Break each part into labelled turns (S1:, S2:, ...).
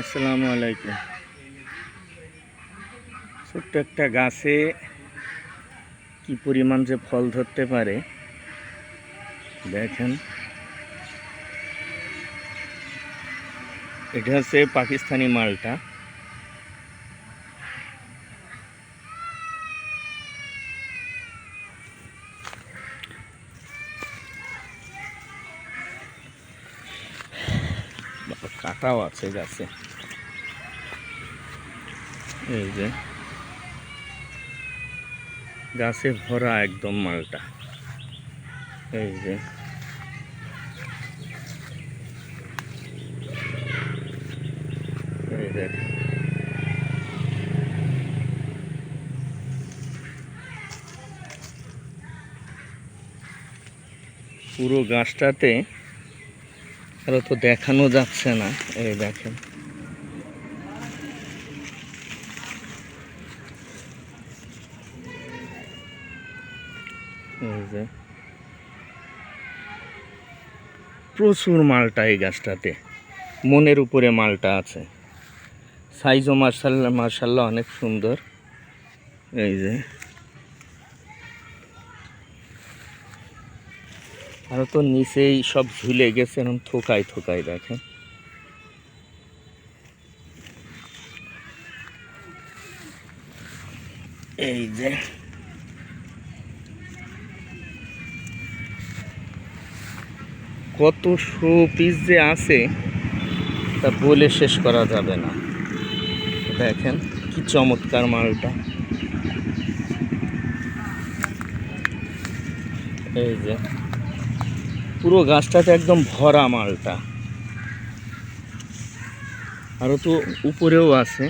S1: আসসালামু আলাইকুম। ছোট্ট একটা গাছে কি পরিমাণ যে ফল ধরতে পারে, দেখেন। এটা হচ্ছে পাকিস্তানি মালটা। কাঁটাও আছে গাছে এই যে। গাছে ভরা একদম মালটা। এই যে। এই দেখ পুরো গাছটাতে আরও তো দেখানো যাচ্ছে না, এই দেখেন। যে। প্রচুর মালটা এই গাছটাতে, মনের উপরে মালটা আছে। সাইজও মার্শাল্লাহ মার্শাল্লাহ অনেক সুন্দর। এই যে। আরও তো নিচেই সব ঝুলে গেছে এরকম থোকায় থোকায় দেখেন এই যে। কত শো পিস যে আছে, তা বলে শেষ করা যাবে না। দেখেন কি চমৎকার মালটা। এই যে। পুরো গাছটাতে একদম ভরা মালটা। আরও তো উপরেও আছে।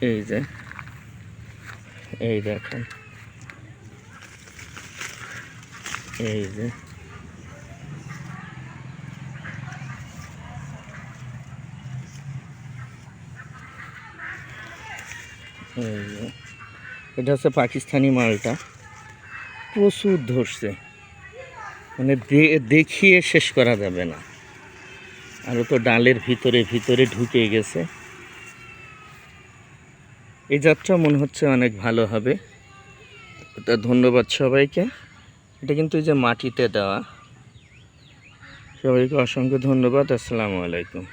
S1: এই যে, এই দেখেন এই যে। এই যে। এটা হচ্ছে পাকিস্তানি মালটা। প্রচুর ধরছে। মানে দেখিয়ে শেষ করা যাবে না। আরও তো ডালের ভিতরে ভিতরে ঢুকে গেছে। এই যাত্রা মনে হচ্ছে অনেক ভালো হবে। এটা ধন্যবাদ সবাইকে। এটা কিন্তু এই যে মাটিতে দেওয়া। সবাইকে অসংখ্য ধন্যবাদ। আসসালামু আলাইকুম।